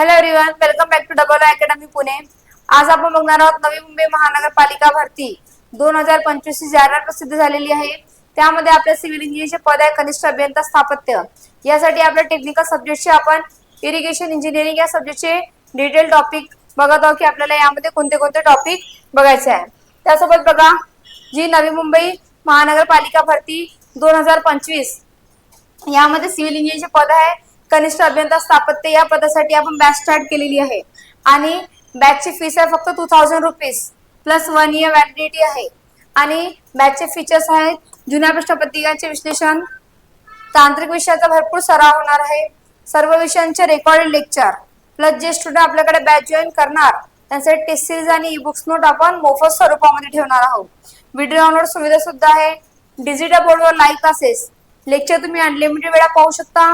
Hello everyone welcome back to double academy Pune आज आपण बघणार आहोत नवी मुंबई महानगरपालिका भरती. दोन हजार पंचवीस ची जाहिरात प्रसिद्ध झालेली आहे. त्यामध्ये आपल्या सिव्हिल इंजिनिअरचे पद आहे कनिष्ठ अभियंता स्थापत्य. यासाठी आपल्या टेक्निकल सब्जेक्टचे आपण इरिगेशन इंजिनिअरिंग या सब्जेक्टचे डिटेल टॉपिक बघत आहोत की आपल्याला यामध्ये कोणते कोणते टॉपिक बघायचे आहे. त्यासोबत बघा जी नवी मुंबई महानगरपालिका भरती दोन हजार पंचवीस यामध्ये सिव्हिल इंजिनिअरचे पद आहे कनिष्ठ अभियंता स्थापत्य या पदासाठी आपण बॅच स्टार्ट केलेली आहे. आणि बॅचची फीस आहे फक्त two thousand rupees plus one year validity आहे. आणि बॅचचे फीचर्स आहेत जुन्या प्रश्नपत्रिकांचे विश्लेषण तांत्रिक विषयाचा भरपूर सराव होणार आहे सर्व विषयांचे रेकॉर्डेड लेक्चर प्लस जे स्टुडंट आपल्याकडे बॅच जॉईन करणार त्यांचे टेस्ट सिरीज आणि ई बुक्स नोट आपण मोफत स्वरूपामध्ये ठेवणार आहोत. व्हिडिओ डाउनलोड सुविधा सुद्धा आहे. डिजिटल बोर्डवर लाईव्ह क्लासेस लेक्चर तुम्ही अनलिमिटेड वेळा पाहू शकता.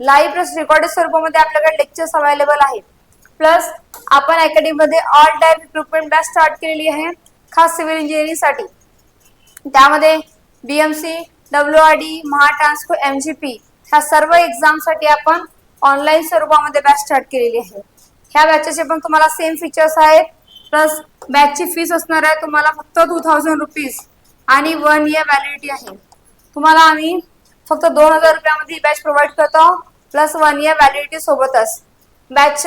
लाईव्ह प्लस रेकॉर्डेड स्वरूपामध्ये आपल्याकडे लेक्चर्स अवेलेबल आहेत. प्लस आपण अकॅडमीमध्ये all type recruitment batch start केलेली आहे खास सिव्हिल इंजिनिअरिंगसाठी त्यामध्ये BMC W R D Mahatransco M G P ह्या सर्व एक्झामसाठी आपण ऑनलाईन स्वरूपामध्ये बॅच स्टार्ट केलेली आहे. ह्या बॅचेचे पण तुम्हाला सेम फीचर्स आहेत. प्लस बॅचची फीस असणार आहे तुम्हाला फक्त टू थाउजंड रुपीज आणि वन इयर व्हॅलिडिटी आहे. तुम्हाला आम्ही फक्त दोन हजार रुपयामध्ये बॅच प्रोव्हाइड करतो. प्लस वन इयर व्हॅलिडिटी सोबतच. बॅच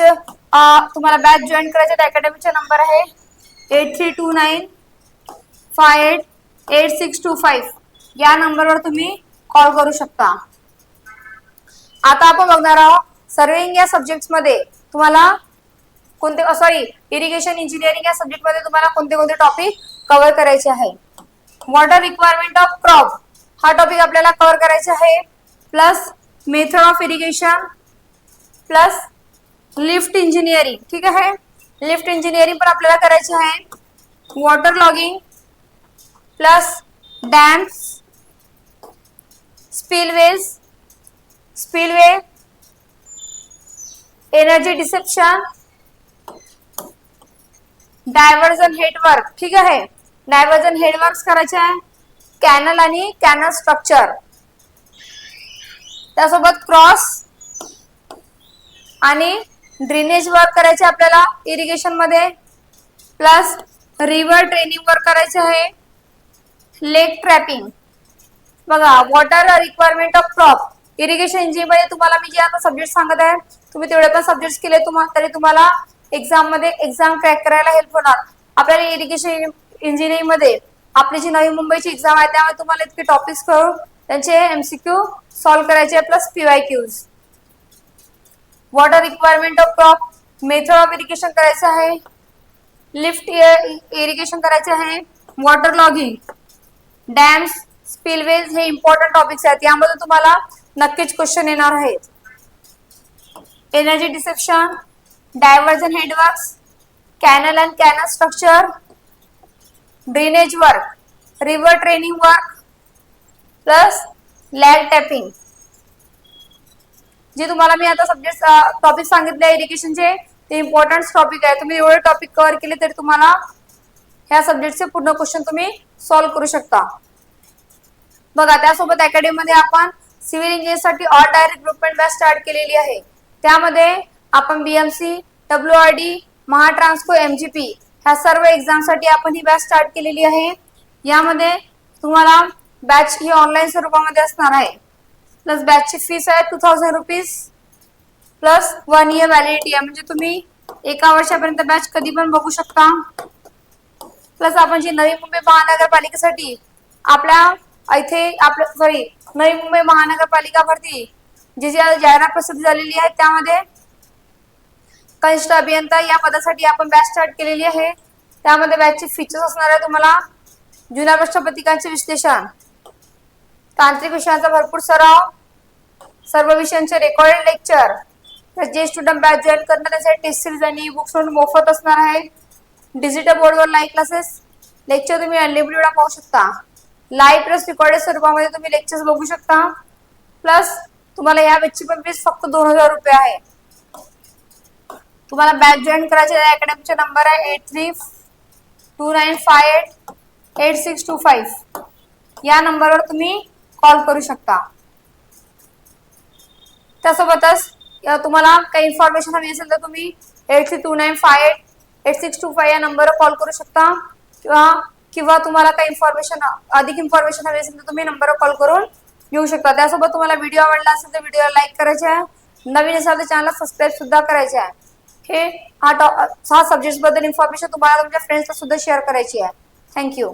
तुम्हाला बॅच जॉईन करायचे तर अकॅडमीचा नंबर आहे. Eight three two nine five eight eight six two five या नंबरवर तुम्ही कॉल करू शकता. आता आपण बघणार आहोत सर्विंग या सब्जेक्ट्समध्ये तुम्हाला कोणते सॉरी इरिगेशन इंजिनिअरिंग या सब्जेक्टमध्ये तुम्हाला कोणते कोणते टॉपिक कव्हर करायचे आहे. वॉटर रिक्वायरमेंट ऑफ क्रॉप हा टॉपिक आपल्याला कव्हर करायचा आहे. Plus method of irrigation plus lift engineering ठीक आहे? लिफ्ट इंजिनिअरिंग पण आपल्याला करायची आहे. Water logging plus dams spillways spillway energy dissipation diversion headwork ठीक आहे? डायव्हर्जन हेडवर्क करायचे आहे. कॅनल आणि कॅनल स्ट्रक्चर. त्यासोबत क्रॉस आणि ड्रेनेज वर्क करायचे आपल्याला इरिगेशनमध्ये. प्लस रिव्हर ट्रेनिंग वर्क करायचे आहे. लेक ट्रॅपिंग बघा water requirement of crop irrigation इंजिनिअरिंगमध्ये तुम्हाला मी जे आता सब्जेक्ट सांगत आहे तुम्ही तेवढे पण सब्जेक्ट केले तुम्हाला तरी तुम्हाला एक्झाममध्ये एक्झाम क्रॅक करायला हेल्प होणार. आपल्याला इरिगेशन इंजिनिअरिंगमध्ये आपली जी नवी मुंबईची एक्झाम आहे त्यामुळे तुम्हाला इतके टॉपिक्स करून त्यांचे एमसीक्यू सॉल्व्ह करायचे plus PY Qs water requirement of crop method of irrigation करायचं आहे. लिफ्ट इरिगेशन करायचे आहे. वॉटर लॉगिंग डॅम्स स्पिलवेज हे इम्पॉर्टंट टॉपिक्स आहेत. यामध्ये तुम्हाला नक्कीच क्वेश्चन येणार आहेत. Energy dissipation diversion headworks canal and canal structure drainage work river training work plus lake tapping जे तुम्हाला मी आता सब्जेक्ट टॉपिक सांगितले इरिगेशनचे ते इम्पॉर्टंट टॉपिक आहे. तुम्ही एवढे टॉपिक कव्हर केले तरी तुम्हाला ह्या सब्जेक्टचे पूर्ण क्वेश्चन तुम्ही सॉल्व्ह करू शकता. बघा त्यासोबत अकॅडमीमध्ये आपण civil इंजिनिअरसाठी all tier recruitment batch start केलेली आहे. त्यामध्ये आपण BMC W R D Mahatransco M G P ह्या सर्व एक्झामसाठी आपण ही बॅच स्टार्ट केलेली आहे. यामध्ये तुम्हाला बॅच ही ऑनलाईन स्वरूपामध्ये असणार आहे. प्लस बॅचची फीस आहे two thousand rupees plus one year validity आहे. म्हणजे तुम्ही एका वर्षापर्यंत बॅच कधी पण बघू शकता. प्लस आपण जी नवी मुंबई महानगरपालिकेसाठी आपल्या इथे आपल्या सॉरी नवी मुंबई महानगरपालिका भरती जी जी जाहिरात प्रसिद्ध झालेली आहे त्यामध्ये कनिष्ठ अभियंता या पदासाठी आपण बॅच स्टार्ट केलेली आहे. त्यामध्ये बॅचचे फीचर्स असणार आहे तुम्हाला जुन्या प्रश्नपत्रिकांचे विश्लेषण. तांत्रिक विषयांचा भरपूर सराव सर्व विषयांचे रेकॉर्डेड लेक्चर जे स्टुडंट बॅच जॉईन करणार त्यासाठी टेस्ट सिरीज आणि बुक्स मोफत असणार आहे डिजिटल बोर्डवर लाईव्ह क्लासेस लेक्चर तुम्ही अनलिमिटेड पाहू शकता. लाईव्ह प्लस रेकॉर्डेड स्वरूपामध्ये तुम्ही लेक्चर्स बघू शकता. प्लस तुम्हाला या बॅचची पण फीस फक्त दोन हजार रुपये आहे. तुम्हाला बॅच जॉईन करायचे अकॅडमीचा नंबर आहे eight three two nine five eight eight six two five या नंबरवर तुम्ही कॉल करू शकता. त्यासोबतच तुम्हाला काही इन्फॉर्मेशन हवी असेल तर तुम्ही eight three two nine five eight eight six two five या नंबरवर कॉल करू शकता. किंवा किंवा तुम्हाला काही इन्फॉर्मेशन अधिक इन्फॉर्मेशन हवी असेल तर तुम्ही नंबरवर कॉल करून घेऊ शकता. त्यासोबत तुम्हाला व्हिडिओ आवडला असेल तर व्हिडिओला लाईक करायचे आहे. नवीन असाल तर चॅनलला सबस्क्राईब सुद्धा करायचे आहे. हे हा टॉ हा सब्जेक्टबद्दल इन्फॉर्मेशन तुम्हाला तुमच्या फ्रेंड्सला सुद्धा शेअर करायची आहे. थँक्यू